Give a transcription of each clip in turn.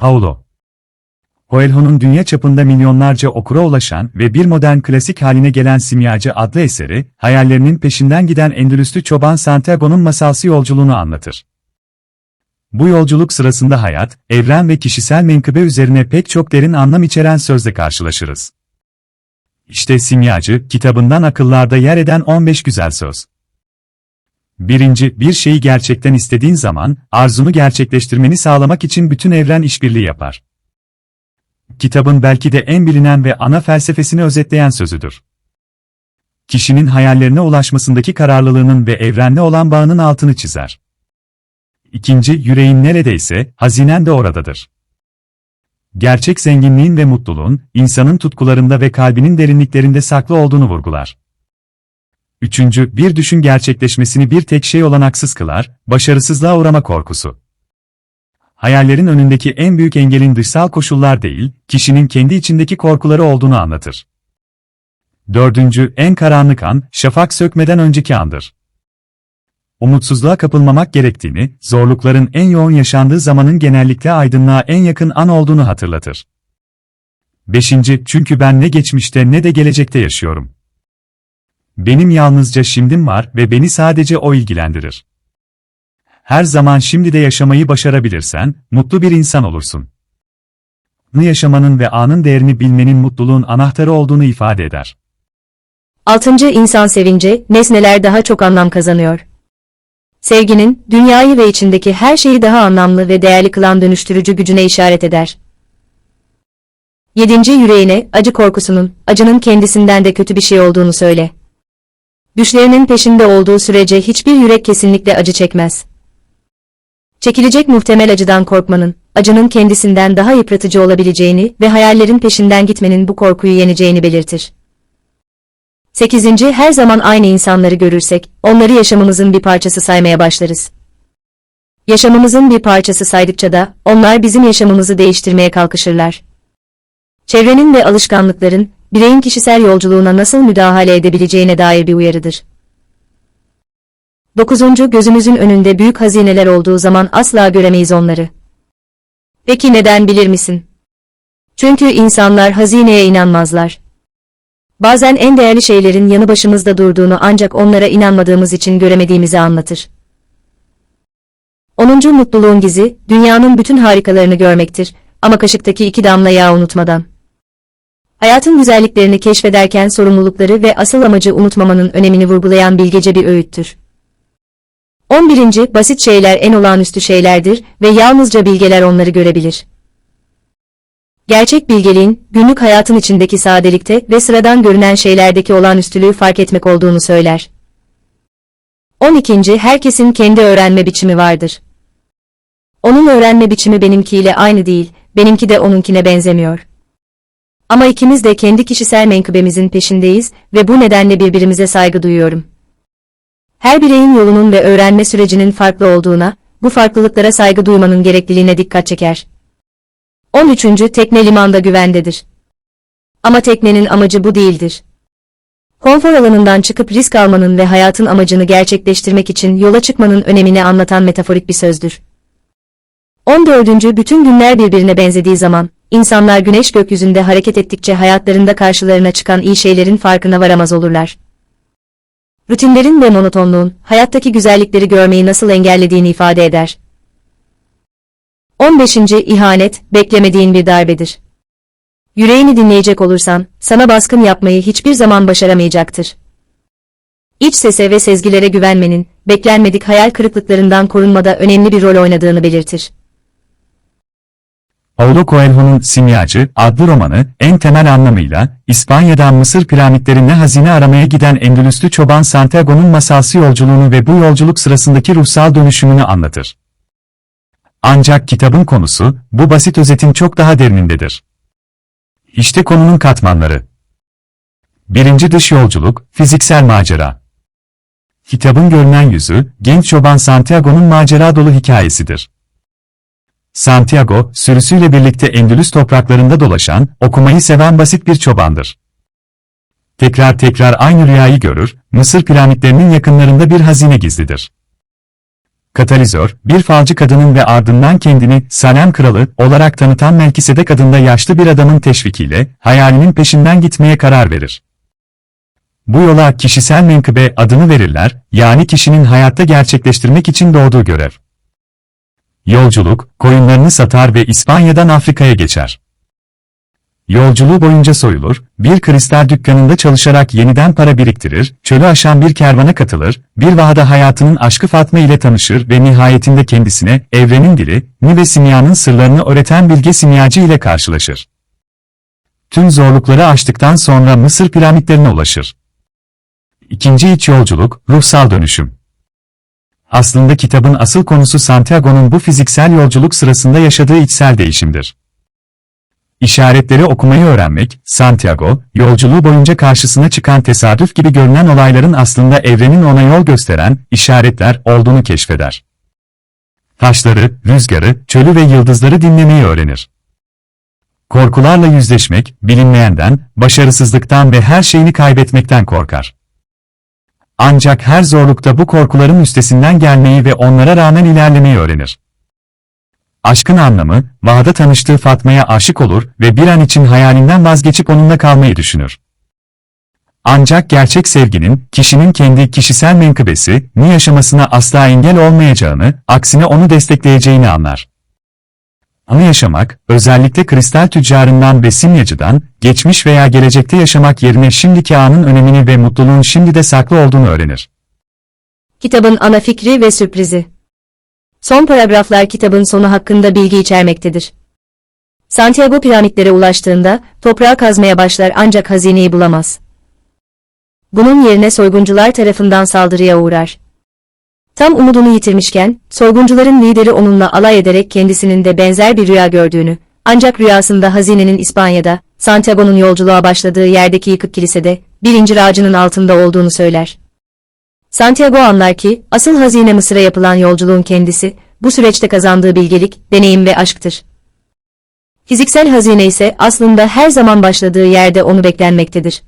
Paulo Coelho'nun dünya çapında milyonlarca okura ulaşan ve bir modern klasik haline gelen Simyacı adlı eseri, hayallerinin peşinden giden Endülüslü çoban Santiago'nun masalsı yolculuğunu anlatır. Bu yolculuk sırasında hayat, evren ve kişisel menkıbe üzerine pek çok derin anlam içeren sözle karşılaşırız. İşte Simyacı, kitabından akıllarda yer eden 15 güzel söz. Birinci, bir şeyi gerçekten istediğin zaman, arzunu gerçekleştirmeni sağlamak için bütün evren işbirliği yapar. Kitabın belki de en bilinen ve ana felsefesini özetleyen sözüdür. Kişinin hayallerine ulaşmasındaki kararlılığının ve evrenle olan bağının altını çizer. İkinci, yüreğin neredeyse, hazinen de oradadır. Gerçek zenginliğin ve mutluluğun, insanın tutkularında ve kalbinin derinliklerinde saklı olduğunu vurgular. Üçüncü, bir düşün gerçekleşmesini bir tek şey olanaksız kılar, başarısızlığa uğrama korkusu. Hayallerin önündeki en büyük engelin dışsal koşullar değil, kişinin kendi içindeki korkuları olduğunu anlatır. Dördüncü, en karanlık an, şafak sökmeden önceki andır. Umutsuzluğa kapılmamak gerektiğini, zorlukların en yoğun yaşandığı zamanın genellikle aydınlığa en yakın an olduğunu hatırlatır. Beşinci, çünkü ben ne geçmişte ne de gelecekte yaşıyorum. Benim yalnızca şimdim var ve beni sadece o ilgilendirir. Her zaman şimdi de yaşamayı başarabilirsen, mutlu bir insan olursun. Bunu yaşamanın ve anın değerini bilmenin mutluluğun anahtarı olduğunu ifade eder. Altıncı insan sevince, nesneler daha çok anlam kazanıyor. Sevginin, dünyayı ve içindeki her şeyi daha anlamlı ve değerli kılan dönüştürücü gücüne işaret eder. Yedinci yüreğine, acı korkusunun, acının kendisinden de kötü bir şey olduğunu söyle. Düşlerinin peşinde olduğu sürece hiçbir yürek kesinlikle acı çekmez. Çekilecek muhtemel acıdan korkmanın, acının kendisinden daha yıpratıcı olabileceğini ve hayallerin peşinden gitmenin bu korkuyu yeneceğini belirtir. 8. Her zaman aynı insanları görürsek, onları yaşamımızın bir parçası saymaya başlarız. Yaşamımızın bir parçası saydıkça da, onlar bizim yaşamımızı değiştirmeye kalkışırlar. Çevrenin ve alışkanlıkların, bireyin kişisel yolculuğuna nasıl müdahale edebileceğine dair bir uyarıdır. 9. Gözümüzün önünde büyük hazineler olduğu zaman asla göremeyiz onları. Peki neden bilir misin? Çünkü insanlar hazineye inanmazlar. Bazen en değerli şeylerin yanı başımızda durduğunu ancak onlara inanmadığımız için göremediğimizi anlatır. 10. Mutluluğun gizi, dünyanın bütün harikalarını görmektir ama kaşıktaki iki damla yağ unutmadan. Hayatın güzelliklerini keşfederken sorumlulukları ve asıl amacı unutmamanın önemini vurgulayan bilgece bir öğüttür. 11. Basit şeyler en olağanüstü şeylerdir ve yalnızca bilgeler onları görebilir. Gerçek bilgeliğin, günlük hayatın içindeki sadelikte ve sıradan görünen şeylerdeki olağanüstülüğü fark etmek olduğunu söyler. 12. Herkesin kendi öğrenme biçimi vardır. Onun öğrenme biçimi benimkiyle aynı değil, benimki de onunkine benzemiyor. Ama ikimiz de kendi kişisel menkıbemizin peşindeyiz ve bu nedenle birbirimize saygı duyuyorum. Her bireyin yolunun ve öğrenme sürecinin farklı olduğuna, bu farklılıklara saygı duymanın gerekliliğine dikkat çeker. 13. Tekne limanda güvendedir. Ama teknenin amacı bu değildir. Konfor alanından çıkıp risk almanın ve hayatın amacını gerçekleştirmek için yola çıkmanın önemini anlatan metaforik bir sözdür. 14. Bütün günler birbirine benzediği zaman, insanlar güneş gökyüzünde hareket ettikçe hayatlarında karşılarına çıkan iyi şeylerin farkına varamaz olurlar. Rutinlerin ve monotonluğun, hayattaki güzellikleri görmeyi nasıl engellediğini ifade eder. 15. İhanet, beklemediğin bir darbedir. Yüreğini dinleyecek olursan, sana baskın yapmayı hiçbir zaman başaramayacaktır. İç sese ve sezgilere güvenmenin, beklenmedik hayal kırıklıklarından korunmada önemli bir rol oynadığını belirtir. Paulo Coelho'nun Simyacı adlı romanı, en temel anlamıyla, İspanya'dan Mısır piramitlerine hazine aramaya giden Endülüslü çoban Santiago'nun masalsı yolculuğunu ve bu yolculuk sırasındaki ruhsal dönüşümünü anlatır. Ancak kitabın konusu, bu basit özetin çok daha derinindedir. İşte konunun katmanları. Birinci dış yolculuk, fiziksel macera. Kitabın görünen yüzü, genç çoban Santiago'nun macera dolu hikayesidir. Santiago, sürüsüyle birlikte Endülüs topraklarında dolaşan, okumayı seven basit bir çobandır. Tekrar tekrar aynı rüyayı görür, Mısır piramitlerinin yakınlarında bir hazine gizlidir. katalizör, bir falcı kadının ve ardından kendini Salem kralı olarak tanıtan Melkisedek adında yaşlı bir adamın teşvikiyle hayalinin peşinden gitmeye karar verir. Bu yola kişisel menkıbe adını verirler, yani kişinin hayatta gerçekleştirmek için doğduğu görev. Yolculuk, koyunlarını satar ve İspanya'dan Afrika'ya geçer. Yolculuğu boyunca soyulur, bir kristal dükkanında çalışarak yeniden para biriktirir, çölü aşan bir kervana katılır, bir vahada hayatının aşkı Fatma ile tanışır ve nihayetinde kendisine evrenin dili, ni ve simyanın sırlarını öğreten bilge simyacı ile karşılaşır. Tüm zorlukları aştıktan sonra Mısır piramitlerine ulaşır. İkinci iç yolculuk, ruhsal dönüşüm. Aslında kitabın asıl konusu Santiago'nun bu fiziksel yolculuk sırasında yaşadığı içsel değişimdir. İşaretleri okumayı öğrenmek, Santiago, yolculuğu boyunca karşısına çıkan tesadüf gibi görünen olayların aslında evrenin ona yol gösteren işaretler olduğunu keşfeder. Taşları, rüzgarı, çölü ve yıldızları dinlemeyi öğrenir. Korkularla yüzleşmek, bilinmeyenden, başarısızlıktan ve her şeyini kaybetmekten korkar. Ancak her zorlukta bu korkuların üstesinden gelmeyi ve onlara rağmen ilerlemeyi öğrenir. Aşkın anlamı, Vaha'da tanıştığı Fatma'ya aşık olur ve bir an için hayalinden vazgeçip onunla kalmayı düşünür. Ancak gerçek sevginin, kişinin kendi kişisel menkıbesi, ni yaşamasına asla engel olmayacağını, aksine onu destekleyeceğini anlar. Anı yaşamak, özellikle kristal tüccarından ve simyacıdan, geçmiş veya gelecekte yaşamak yerine şimdiki anın önemini ve mutluluğun şimdi de saklı olduğunu öğrenir. Kitabın ana fikri ve sürprizi. Son paragraflar kitabın sonu hakkında bilgi içermektedir. Santiago piramitlere ulaştığında toprağı kazmaya başlar ancak hazineyi bulamaz. Bunun yerine soyguncular tarafından saldırıya uğrar. Tam umudunu yitirmişken, soyguncuların lideri onunla alay ederek kendisinin de benzer bir rüya gördüğünü, ancak rüyasında hazinenin İspanya'da, Santiago'nun yolculuğa başladığı yerdeki yıkık kilisede, bir incir ağacının altında olduğunu söyler. Santiago anlar ki, asıl hazine Mısır'a yapılan yolculuğun kendisi, bu süreçte kazandığı bilgelik, deneyim ve aşktır. Fiziksel hazine ise aslında her zaman başladığı yerde onu beklenmektedir.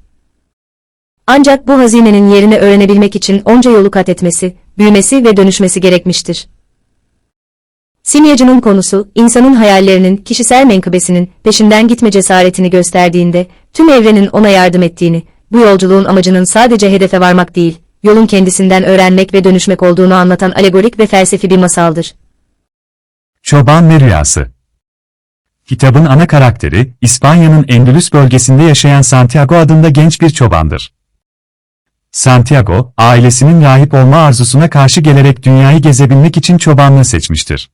Ancak bu hazinenin yerini öğrenebilmek için onca yolu kat etmesi, büyümesi ve dönüşmesi gerekmiştir. Simyacının konusu, insanın hayallerinin, kişisel menkıbesinin peşinden gitme cesaretini gösterdiğinde, tüm evrenin ona yardım ettiğini, bu yolculuğun amacının sadece hedefe varmak değil, yolun kendisinden öğrenmek ve dönüşmek olduğunu anlatan alegorik ve felsefi bir masaldır. Çoban ve Rüyası Kitabın ana karakteri, İspanya'nın Endülüs bölgesinde yaşayan Santiago adında genç bir çobandır. Santiago, ailesinin rahip olma arzusuna karşı gelerek dünyayı gezebilmek için çobanlığı seçmiştir.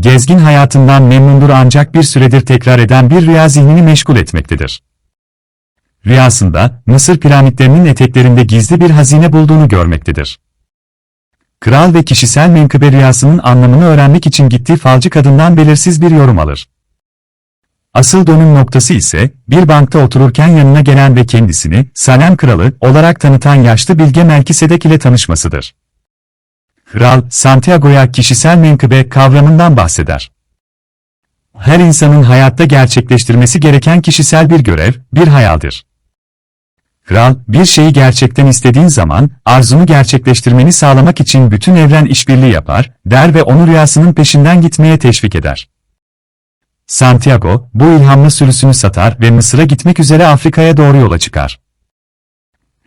Gezgin hayatından memnundur ancak bir süredir tekrar eden bir rüya zihnini meşgul etmektedir. Rüyasında, Mısır piramitlerinin eteklerinde gizli bir hazine bulduğunu görmektedir. Kral ve kişisel menkıbe rüyasının anlamını öğrenmek için gittiği falcı kadından belirsiz bir yorum alır. Asıl dönüm noktası ise, bir bankta otururken yanına gelen ve kendisini, Salem kralı olarak tanıtan yaşlı bilge Melkisedek ile tanışmasıdır. Kral, Santiago'ya kişisel menkıbe kavramından bahseder. Her insanın hayatta gerçekleştirmesi gereken kişisel bir görev, bir hayaldir. Kral, bir şeyi gerçekten istediğin zaman, arzunu gerçekleştirmeni sağlamak için bütün evren işbirliği yapar, der ve onu rüyasının peşinden gitmeye teşvik eder. Santiago, bu ilhamlı sürüsünü satar ve Mısır'a gitmek üzere Afrika'ya doğru yola çıkar.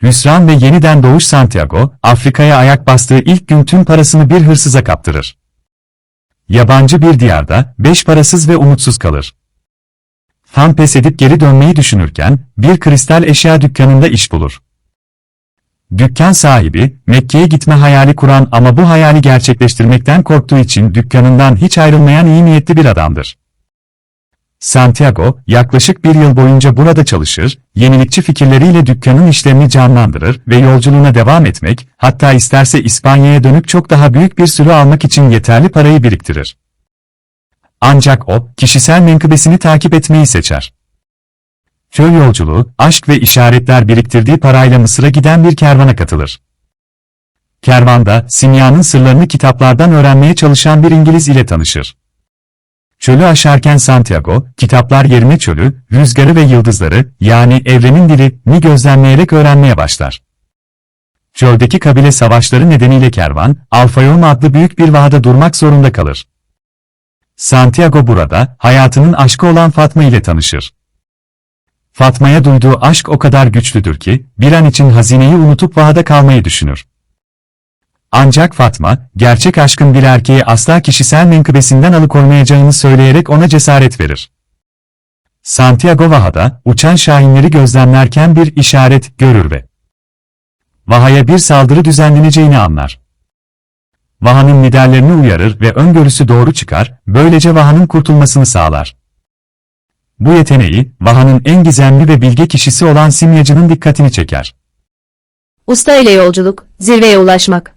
Hüsran ve yeniden doğuş Santiago, Afrika'ya ayak bastığı ilk gün tüm parasını bir hırsıza kaptırır. Yabancı bir diyarda, beş parasız ve umutsuz kalır. Tam pes edip geri dönmeyi düşünürken, bir kristal eşya dükkanında iş bulur. Dükkan sahibi, Mekke'ye gitme hayali kuran ama bu hayali gerçekleştirmekten korktuğu için dükkanından hiç ayrılmayan iyi niyetli bir adamdır. Santiago, yaklaşık bir yıl boyunca burada çalışır, yenilikçi fikirleriyle dükkanın işlerini canlandırır ve yolculuğuna devam etmek, hatta isterse İspanya'ya dönüp çok daha büyük bir sürü almak için yeterli parayı biriktirir. Ancak o, kişisel menkıbesini takip etmeyi seçer. Köy yolculuğu, aşk ve işaretler biriktirdiği parayla Mısır'a giden bir kervana katılır. Kervanda, simyanın sırlarını kitaplardan öğrenmeye çalışan bir İngiliz ile tanışır. Çölü aşarken Santiago, kitaplar yerine çölü, rüzgarı ve yıldızları, yani evrenin dili, ni gözlemleyerek öğrenmeye başlar. Çöldeki kabile savaşları nedeniyle kervan, Alfayom adlı büyük bir vahada durmak zorunda kalır. Santiago burada, hayatının aşkı olan Fatma ile tanışır. Fatma'ya duyduğu aşk o kadar güçlüdür ki, bir an için hazineyi unutup vahada kalmayı düşünür. Ancak Fatma, gerçek aşkın bir erkeği asla kişisel menkıbesinden alıkoymayacağını söyleyerek ona cesaret verir. Santiago Vaha'da, uçan şahinleri gözlemlerken bir işaret görür ve Vaha'ya bir saldırı düzenleneceğini anlar. Vaha'nın liderlerini uyarır ve öngörüsü doğru çıkar, böylece Vaha'nın kurtulmasını sağlar. Bu yeteneği, Vaha'nın en gizemli ve bilge kişisi olan simyacının dikkatini çeker. Usta ile yolculuk, zirveye ulaşmak.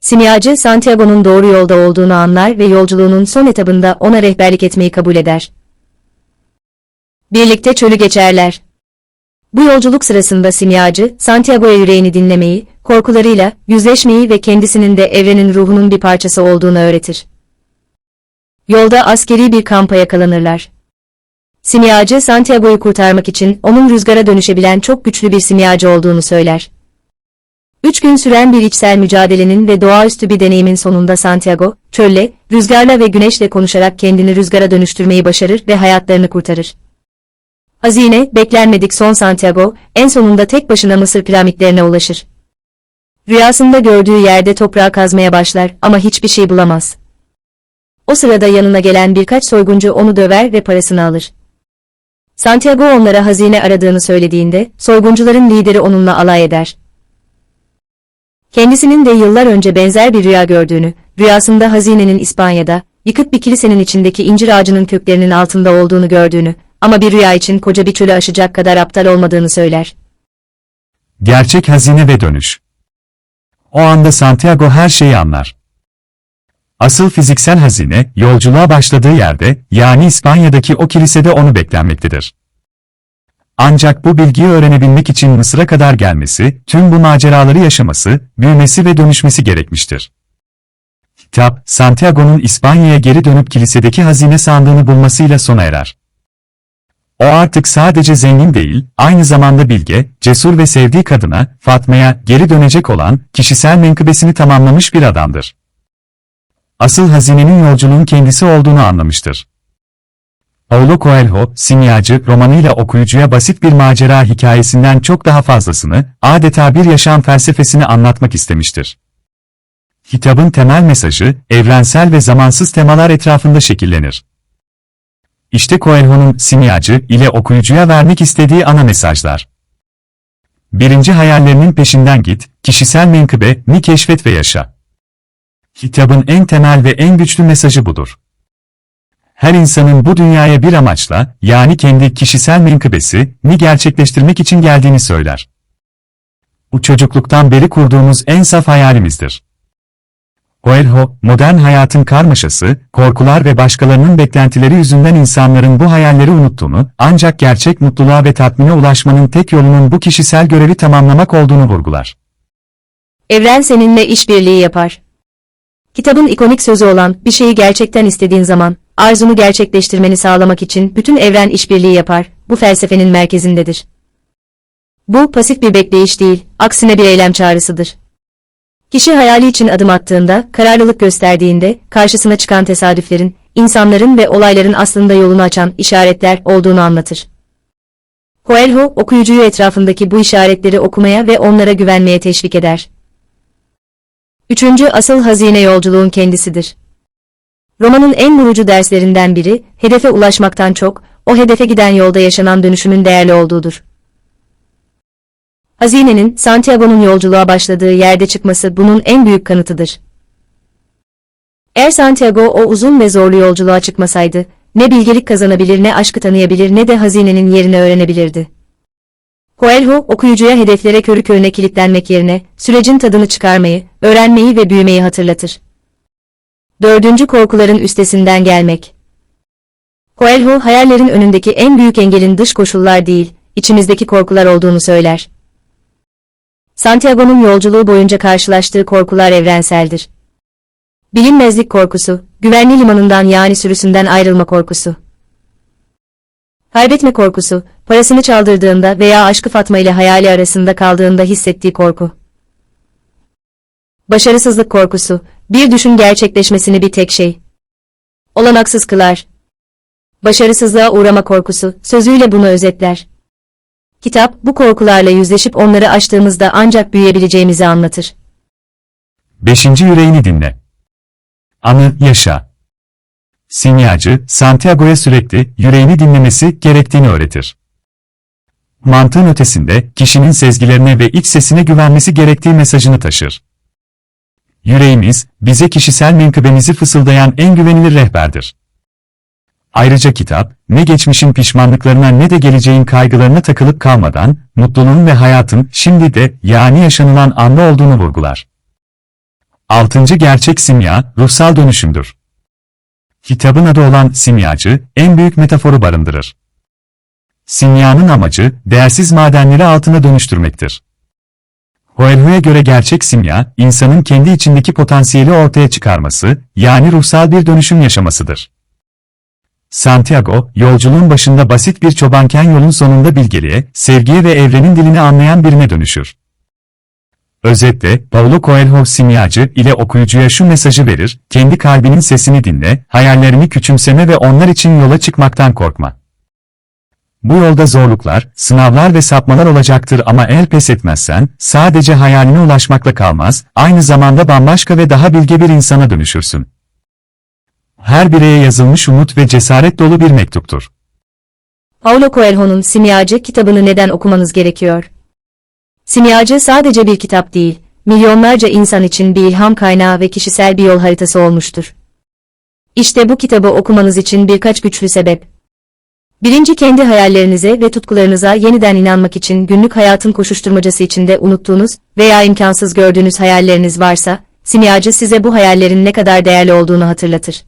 Simyacı, Santiago'nun doğru yolda olduğunu anlar ve yolculuğunun son etabında ona rehberlik etmeyi kabul eder. Birlikte çölü geçerler. Bu yolculuk sırasında simyacı, Santiago'ya yüreğini dinlemeyi, korkularıyla yüzleşmeyi ve kendisinin de evrenin ruhunun bir parçası olduğunu öğretir. Yolda askeri bir kampa yakalanırlar. Simyacı, Santiago'yu kurtarmak için onun rüzgara dönüşebilen çok güçlü bir simyacı olduğunu söyler. Üç gün süren bir içsel mücadelenin ve doğaüstü bir deneyimin sonunda Santiago, çölle, rüzgarla ve güneşle konuşarak kendini rüzgara dönüştürmeyi başarır ve hayatlarını kurtarır. Hazine, beklenmedik son Santiago, en sonunda tek başına Mısır piramitlerine ulaşır. Rüyasında gördüğü yerde toprağı kazmaya başlar ama hiçbir şey bulamaz. O sırada yanına gelen birkaç soyguncu onu döver ve parasını alır. Santiago onlara hazine aradığını söylediğinde, soyguncuların lideri onunla alay eder. Kendisinin de yıllar önce benzer bir rüya gördüğünü, rüyasında hazinenin İspanya'da, yıkık bir kilisenin içindeki incir ağacının köklerinin altında olduğunu gördüğünü, ama bir rüya için koca bir çölü aşacak kadar aptal olmadığını söyler. Gerçek hazine ve dönüş. O anda Santiago her şeyi anlar. Asıl fiziksel hazine, yolculuğa başladığı yerde, yani İspanya'daki o kilisede onu beklenmektedir. Ancak bu bilgiyi öğrenebilmek için Mısır'a kadar gelmesi, tüm bu maceraları yaşaması, büyümesi ve dönüşmesi gerekmiştir. Kitap, Santiago'nun İspanya'ya geri dönüp kilisedeki hazine sandığını bulmasıyla sona erer. O artık sadece zengin değil, aynı zamanda bilge, cesur ve sevdiği kadına, Fatma'ya, geri dönecek olan, kişisel menkıbesini tamamlamış bir adamdır. Asıl hazinenin yolculuğun kendisi olduğunu anlamıştır. Paulo Coelho, simyacı romanıyla okuyucuya basit bir macera hikayesinden çok daha fazlasını, adeta bir yaşam felsefesini anlatmak istemiştir. Kitabın temel mesajı, evrensel ve zamansız temalar etrafında şekillenir. İşte Coelho'nun simyacı ile okuyucuya vermek istediği ana mesajlar. Birinci hayallerinin peşinden git, kişisel menkıbe, ni keşfet ve yaşa. Kitabın en temel ve en güçlü mesajı budur. Her insanın bu dünyaya bir amaçla, yani kendi kişisel menkıbesi, ni gerçekleştirmek için geldiğini söyler. Bu çocukluktan beri kurduğumuz en saf hayalimizdir. Coelho, modern hayatın karmaşası, korkular ve başkalarının beklentileri yüzünden insanların bu hayalleri unuttuğunu, ancak gerçek mutluluğa ve tatmine ulaşmanın tek yolunun bu kişisel görevi tamamlamak olduğunu vurgular. Evren seninle işbirliği yapar. Kitabın ikonik sözü olan bir şeyi gerçekten istediğin zaman, arzunu gerçekleştirmeni sağlamak için bütün evren işbirliği yapar, bu felsefenin merkezindedir. Bu pasif bir bekleyiş değil, aksine bir eylem çağrısıdır. Kişi hayali için adım attığında, kararlılık gösterdiğinde, karşısına çıkan tesadüflerin, insanların ve olayların aslında yolunu açan işaretler olduğunu anlatır. Coelho, okuyucuyu etrafındaki bu işaretleri okumaya ve onlara güvenmeye teşvik eder. Üçüncü asıl hazine yolculuğun kendisidir. Romanın en vurucu derslerinden biri, hedefe ulaşmaktan çok, o hedefe giden yolda yaşanan dönüşümün değerli olduğudur. Hazinenin, Santiago'nun yolculuğa başladığı yerde çıkması bunun en büyük kanıtıdır. Eğer Santiago o uzun ve zorlu yolculuğa çıkmasaydı, ne bilgelik kazanabilir ne aşkı tanıyabilir ne de hazinenin yerini öğrenebilirdi. Coelho, okuyucuya hedeflere körü körüne kilitlenmek yerine, sürecin tadını çıkarmayı, öğrenmeyi ve büyümeyi hatırlatır. Dördüncü korkuların üstesinden gelmek. Coelho, hayallerin önündeki en büyük engelin dış koşullar değil, içimizdeki korkular olduğunu söyler. Santiago'nun yolculuğu boyunca karşılaştığı korkular evrenseldir. Bilinmezlik korkusu, güvenli limanından yani sürüsünden ayrılma korkusu. Kaybetme korkusu, parasını çaldırdığında veya aşkı Fatma ile hayali arasında kaldığında hissettiği korku. Başarısızlık korkusu, bir düşün gerçekleşmesini bir tek şey. Olanaksız kılar. Başarısızlığa uğrama korkusu, sözüyle bunu özetler. Kitap, bu korkularla yüzleşip onları aştığımızda ancak büyüyebileceğimizi anlatır. 5. Yüreğini dinle. Anı, yaşa. Simyacı, Santiago'ya sürekli yüreğini dinlemesi gerektiğini öğretir. Mantığın ötesinde, kişinin sezgilerine ve iç sesine güvenmesi gerektiği mesajını taşır. Yüreğimiz, bize kişisel menkıbemizi fısıldayan en güvenilir rehberdir. Ayrıca kitap, ne geçmişin pişmanlıklarına ne de geleceğin kaygılarına takılıp kalmadan, mutluluğun ve hayatın şimdi de yani yaşanılan anda olduğunu vurgular. Altıncı gerçek simya, ruhsal dönüşümdür. Kitabın adı olan simyacı, en büyük metaforu barındırır. Simyanın amacı, değersiz madenleri altına dönüştürmektir. Hoelhu'ya göre gerçek simya, insanın kendi içindeki potansiyeli ortaya çıkarması, yani ruhsal bir dönüşüm yaşamasıdır. Santiago, yolculuğun başında basit bir çobanken yolun sonunda bilgeliğe, sevgiye ve evrenin dilini anlayan birine dönüşür. Özetle, Paulo Coelho simyacı ile okuyucuya şu mesajı verir, kendi kalbinin sesini dinle, hayallerini küçümseme ve onlar için yola çıkmaktan korkma. Bu yolda zorluklar, sınavlar ve sapmalar olacaktır ama el pes etmezsen, sadece hayaline ulaşmakla kalmaz, aynı zamanda bambaşka ve daha bilge bir insana dönüşürsün. Her bireye yazılmış umut ve cesaret dolu bir mektuptur. Paulo Coelho'nun Simyacı kitabını neden okumanız gerekiyor? Simyacı sadece bir kitap değil, milyonlarca insan için bir ilham kaynağı ve kişisel bir yol haritası olmuştur. İşte bu kitabı okumanız için birkaç güçlü sebep. Birinci kendi hayallerinize ve tutkularınıza yeniden inanmak için günlük hayatın koşuşturmacası içinde unuttuğunuz veya imkansız gördüğünüz hayalleriniz varsa, Simyacı size bu hayallerin ne kadar değerli olduğunu hatırlatır.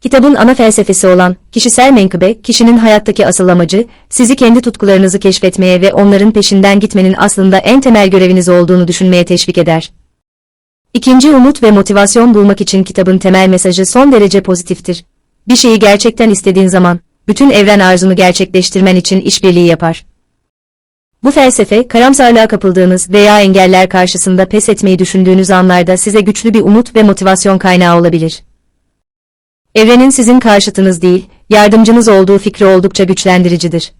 Kitabın ana felsefesi olan kişisel menkıbe, kişinin hayattaki asıl amacı, sizi kendi tutkularınızı keşfetmeye ve onların peşinden gitmenin aslında en temel göreviniz olduğunu düşünmeye teşvik eder. İkinci umut ve motivasyon bulmak için kitabın temel mesajı son derece pozitiftir. Bir şeyi gerçekten istediğin zaman, bütün evren arzunu gerçekleştirmen için işbirliği yapar. Bu felsefe, karamsarlığa kapıldığınız veya engeller karşısında pes etmeyi düşündüğünüz anlarda size güçlü bir umut ve motivasyon kaynağı olabilir. Evrenin sizin karşıtınız değil, yardımcınız olduğu fikri oldukça güçlendiricidir.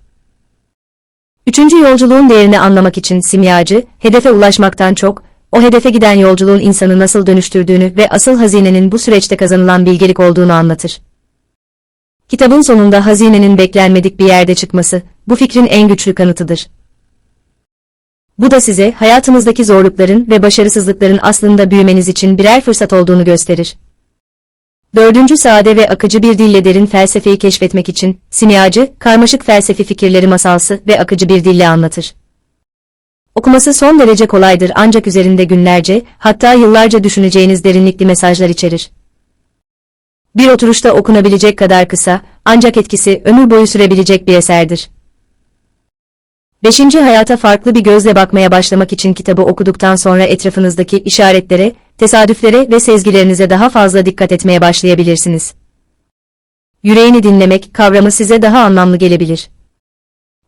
Üçüncü yolculuğun değerini anlamak için simyacı, hedefe ulaşmaktan çok, o hedefe giden yolculuğun insanı nasıl dönüştürdüğünü ve asıl hazinenin bu süreçte kazanılan bilgelik olduğunu anlatır. Kitabın sonunda hazinenin beklenmedik bir yerde çıkması, bu fikrin en güçlü kanıtıdır. Bu da size hayatınızdaki zorlukların ve başarısızlıkların aslında büyümeniz için birer fırsat olduğunu gösterir. Dördüncü sade ve akıcı bir dille derin felsefeyi keşfetmek için, simyacı, karmaşık felsefi fikirleri masalsı ve akıcı bir dille anlatır. Okuması son derece kolaydır ancak üzerinde günlerce, hatta yıllarca düşüneceğiniz derinlikli mesajlar içerir. Bir oturuşta okunabilecek kadar kısa, ancak etkisi ömür boyu sürebilecek bir eserdir. Beşinci hayata farklı bir gözle bakmaya başlamak için kitabı okuduktan sonra etrafınızdaki işaretlere, tesadüflere ve sezgilerinize daha fazla dikkat etmeye başlayabilirsiniz. Yüreğini dinlemek kavramı size daha anlamlı gelebilir.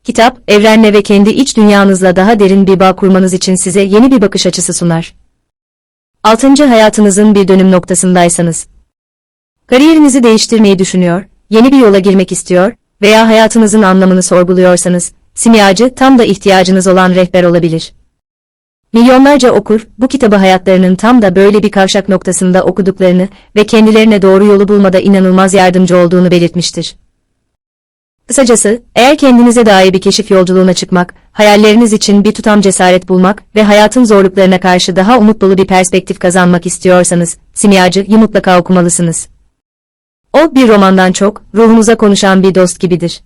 Kitap, evrenle ve kendi iç dünyanızla daha derin bir bağ kurmanız için size yeni bir bakış açısı sunar. Altıncı hayatınızın bir dönüm noktasındaysanız. Kariyerinizi değiştirmeyi düşünüyor, yeni bir yola girmek istiyor veya hayatınızın anlamını sorguluyorsanız, simyacı tam da ihtiyacınız olan rehber olabilir. Milyonlarca okur, bu kitabı hayatlarının tam da böyle bir kavşak noktasında okuduklarını ve kendilerine doğru yolu bulmada inanılmaz yardımcı olduğunu belirtmiştir. Kısacası, eğer kendinize dair bir keşif yolculuğuna çıkmak, hayalleriniz için bir tutam cesaret bulmak ve hayatın zorluklarına karşı daha umut dolu bir perspektif kazanmak istiyorsanız, Simyacı'yı mutlaka okumalısınız. O bir romandan çok, ruhunuza konuşan bir dost gibidir.